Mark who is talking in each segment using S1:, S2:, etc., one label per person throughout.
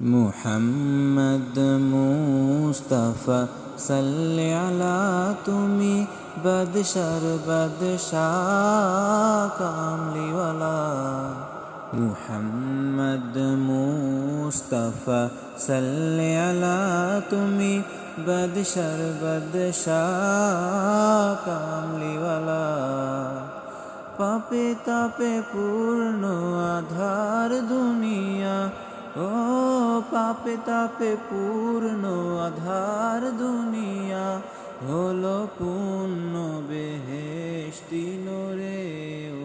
S1: মুহাম্মদ মুস্তাফা, সাল্লি আলা তুমি, বদশর বদশাহ কামলিওয়ালা মুহাম্মদ মুস্তাফা, সাল্লি আলা তুমি, বদশর বদশাহ কামলিওয়ালা পাপে তাপে পূর্ণ আধার দুনিয়া, ও পাপে তাপে পূর্ণ আধার দুনিয়া হলো পূর্ণ বেহেশতি নোরে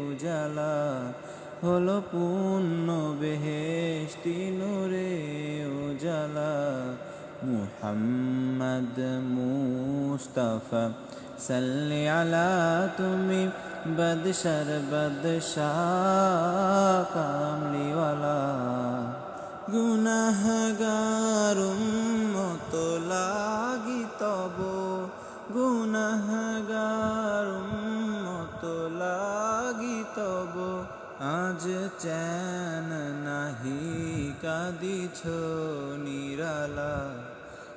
S1: উজালা। হলো পূর্ণ বেহেশতি নোরে উজালা। মুহাম্মদ মুস্তাফা, সাল্লি আলা তুমি বদশর বদশাহ কামলিওয়ালা। গুনাহগারুম মত লাগি তব। গুনাহগারুম মত লাগি তব। আজ চ্যান নাহি কাদিছ নিরালা।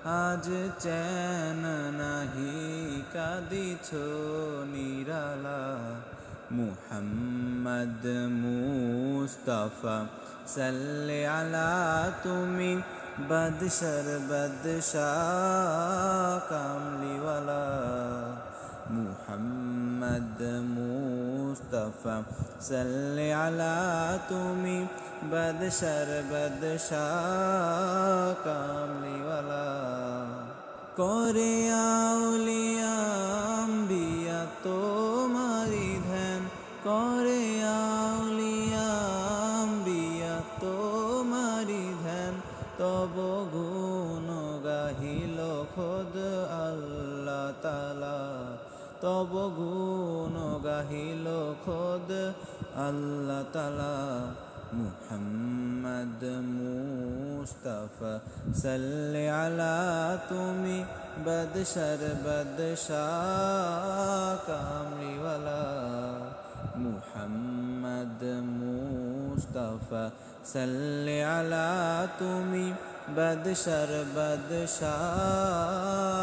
S1: আজ চ্যান নাহি কাদিছ নিরালা। মুহাম্মদ মুস্তাফা সাল্লি আলা তুমি বদশর বদশাহ কামলিওয়ালা মুহাম্মদ মুস্তাফা সাল্লি আলা তুমি বদশর বদশাহ কামলিওয়ালা করে আউলিয়াম করে আউলিয়াম বিয়া তোমারি ধ্যান। তব গুণ গাহিল খোদ আল্লাহ তালা তব গুণ গাহিল খোদ আল্লাহ তালা মুহাম্মদ মুস্তাফা, সাল্লি আলা, তুমি বদশর বদশাহ কামলিওয়ালা মুহাম্মদ মুস্তাফা সাল্লি আলা তুমি বদশর বদশাহ কামলিওয়ালা